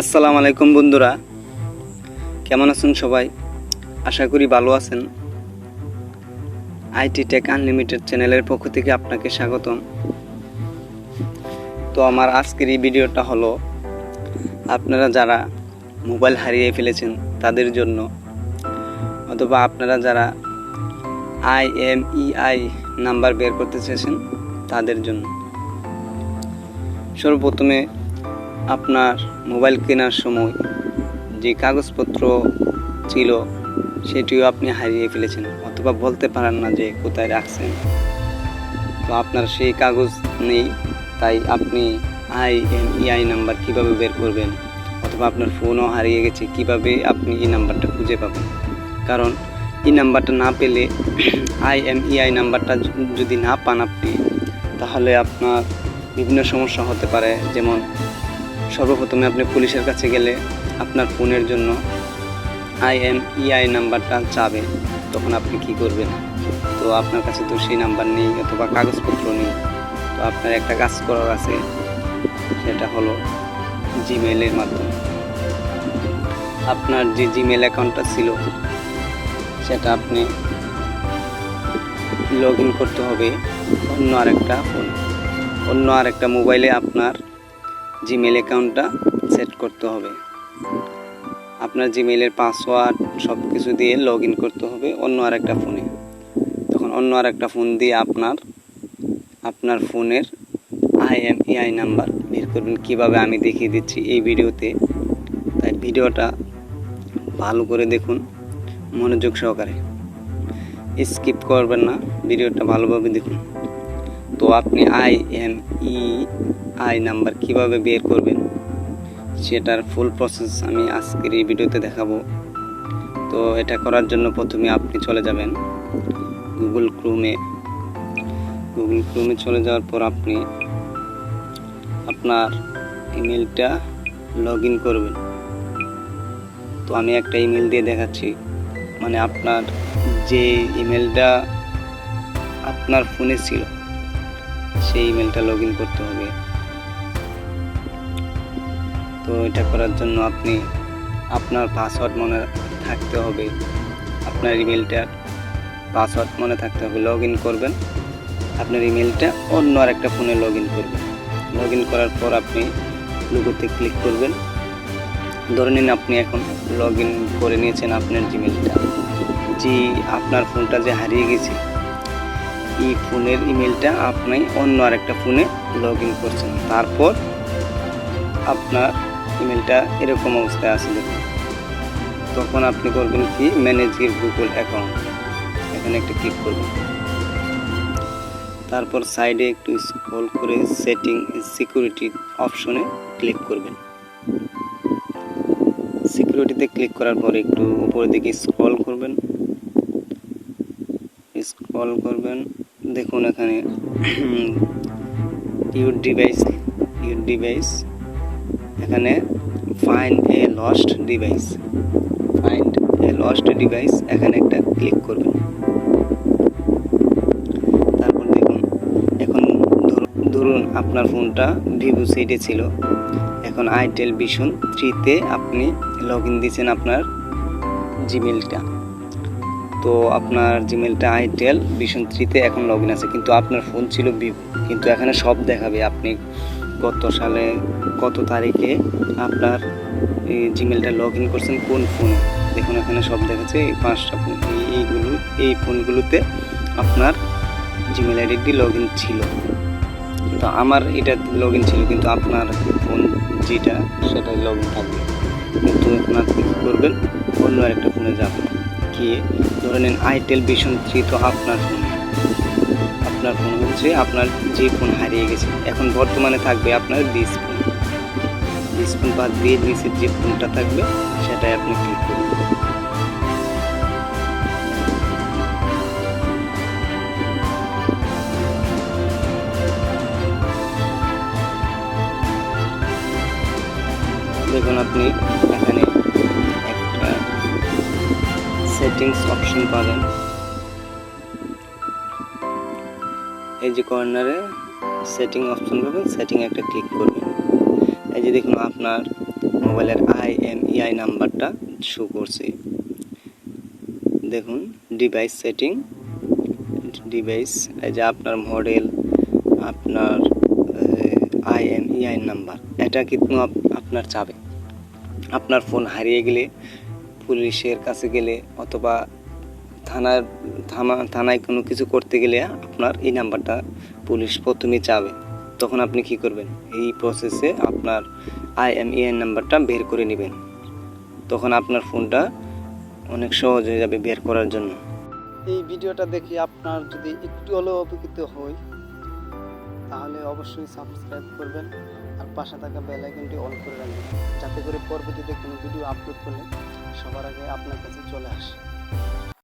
আসসালামু আলাইকুম বন্ধুরা। কেমন আছেন সবাই? আশা করি ভালো আছেন। আইটি টেক আনলিমিটেড চ্যানেলের পক্ষ থেকে আপনাকে স্বাগতম। তো আমার আজকের এই ভিডিওটা হলো, আপনারা যারা মোবাইল হারিয়ে ফেলেছেন তাদের জন্য, অথবা আপনারা যারা আইএমইআই নাম্বার বের করতে চেয়েছেন তাদের জন্য। সর্বপ্রথমে আপনার মোবাইল কেনার সময় যে কাগজপত্র ছিল সেটিও আপনি হারিয়ে ফেলেছেন অথবা বলতে পারেন না যে কোথায় রাখছেন। তো আপনার সেই কাগজ নেই, তাই আপনি আই এম ইআই নাম্বার কীভাবে বের করবেন অথবা আপনার ফোনও হারিয়ে গেছে, কীভাবে আপনি এই নাম্বারটা খুঁজে পাবেন? কারণ এই নাম্বারটা না পেলে আই এম ইআই নাম্বারটা যদি না পান আপনি, তাহলে আপনার বিভিন্ন সমস্যা হতে পারে, যেমন সর্বপ্রথমে আপনি পুলিশের কাছে গেলে আপনার ফোনের জন্য আইএমইআই নাম্বারটা চাবে, তখন আপনি কি করবেন? তো আপনার কাছে তো সেই নাম্বার নেই অথবা কাগজপত্র নেই। তো আপনার একটা কাজ করার আছে, সেটা হলো জিমেলের মাধ্যমে। আপনার যে জিমেল অ্যাকাউন্টটা ছিল, সেটা আপনি লগ ইন করতে হবে অন্য আরেকটা ফোন। অন্য আরেকটা মোবাইলে আপনার জিমেল অ্যাকাউন্টটা সেট করতে হবে। আপনার জিমেলের পাসওয়ার্ড সব কিছু দিয়ে লগ ইন করতে হবে অন্য আরেকটা ফোনে তখন অন্য আরেকটা ফোন দিয়ে আপনার আপনার ফোনের আইএমইআই নাম্বার বের করবেন। কীভাবে আমি দেখিয়ে দিচ্ছি এই ভিডিওতে? তাই ভিডিওটা ভালো করে দেখুন, মনোযোগ সহকারে। স্কিপ করবেন না, ভিডিওটা ভালোভাবে দেখুন। তো আপনি I M E I number কীভাবে বের করবেন? সেটার ফুল প্রসেস আমি আজকের এই ভিডিওতে দেখাবো। তো এটা করার জন্য প্রথমে আপনি চলে যাবেন গুগল ক্রোমে গুগল ক্রোমে চলে যাওয়ার পর আপনি আপনার ইমেলটা লগ ইন করবেন। তো আমি একটা ইমেল দিয়ে দেখাচ্ছি। মানে আপনার যে ইমেলটা আপনার ফোনে ছিল, সেই ইমেলটা লগ ইন করতে হবে। তো এটা করার জন্য আপনি আপনার পাসওয়ার্ড মনে থাকতে হবে। আপনার ইমেলটার পাসওয়ার্ড মনে থাকতে হবে। লগ ইন করবেন। আপনার ইমেলটা অন্য আরেকটা ফোনে লগ ইন করবেন। লগ ইন করার পর আপনি লোগোতে ক্লিক করবেন। ধরে নিন আপনি এখন লগ ইন করে নিয়েছেন আপনার জিমেলটা যে আপনার ফোনটা যে হারিয়ে গেছে, এই ফোনের ইমেলটা আপনি অন্য আরেকটা ফোনে লগ ইন করছেন। তারপর আপনার ইমেলটা এরকম অবস্থায় আছে দেখুন। তখন আপনি করবেন কি? ম্যানেজ ইউর গুগল অ্যাকাউন্ট এখানে একটা ক্লিক করবেন। তারপর সাইডে একটু স্ক্রল করে সেটিং সিকিউরিটি অপশনে ক্লিক করবেন। সিকিউরিটিতে ক্লিক করার পর একটু উপরের দিকে স্ক্রল করবেন। স্ক্রল করবেন। দেখুন এখানে ইউর ডিভাইস ইউর ডিভাইস এখানে find a lost device find a lost device এখানে একটা ক্লিক করবেন। তারপর দেখুন, এখন ধরুন- আপনার ফোনটা ভিভো সেটে ছিল। এখন আইটেল ভিশন থ্রিতে আপনি লগ ইন দিয়েছেন আপনার জিমেলটা তো আপনার জিমেলটা আইটেল ভিশন থ্রিতে এখন লগ ইন আছে, কিন্তু আপনার ফোন ছিল ভিভো, কিন্তু এখানে সব দেখাবে। আপনি কত সালে, কত তারিখে আপনার জিমেলটা লগ ইন করছেন, কোন ফোনে দেখুন, এখানে সব দেখাচ্ছে, এই পাঁচটা ফোন এই- এইগুলো, এই ফোনগুলোতে আপনার জিমেল আইডিটি লগ ইন ছিল। তো আমার এটা লগ ইন ছিল, কিন্তু আপনার ফোন যেটা, সেটাই লগ ইন থাকবে। কিন্তু এখন আপনি কী করবেন? অন্য আরেকটা ফোনে যাবেন। গিয়ে ধরে নিন আইটেল ভিশন থ্রি তো আপনার ফোন আপনার ফোন হচ্ছে আপনার যে ফোন হারিয়ে গেছে, এখন বর্তমানে থাকবে আপনার ডিস ফোন ডিস ফোন বাদ দিয়ে যে ফোনটা থাকবে, সেটাই আপনি ক্লিক করবেন দেখুন আপনি এখানে একটা সেটিংস অপশন পাবেন। এই যে কর্নারে সেটিং অপশন পাবেন সেটিং একটা ক্লিক করবেন। এই যে দেখুন আপনার মোবাইলের আই এম ইআই নাম্বারটা শো করছে। দেখুন ডিভাইস সেটিং ডিভাইস এই যে আপনার মডেল আপনার আই এম ইআই নাম্বার, এটা কিন্তু আপ- আপনার চাবে। আপনার ফোন হারিয়ে গেলে, পুলিশের কাছে গেলে, অথবা থানার, থানা, থানায় কোনো কিছু করতে গেলে আপনার এই নাম্বারটা পুলিশ প্রথমে চাবে। তখন আপনি কি করবেন? এই প্রসেসে আপনার আই এম আইএমইএন নাম্বারটা বের করে নেবেন। তখন আপনার ফোনটা অনেক সহজ হয়ে যাবে বের করার জন্য। এই ভিডিওটা দেখে আপনার যদি একটু হলেও উপকৃত হই, তাহলে অবশ্যই সাবস্ক্রাইব করবেন আর পাশে থাকা বেল আইকনটি অন করে রাখবেন, যাতে করে পরবর্তীতে কোনো ভিডিও আপলোড করলে সবার আগে আপনার কাছে চলে আসে।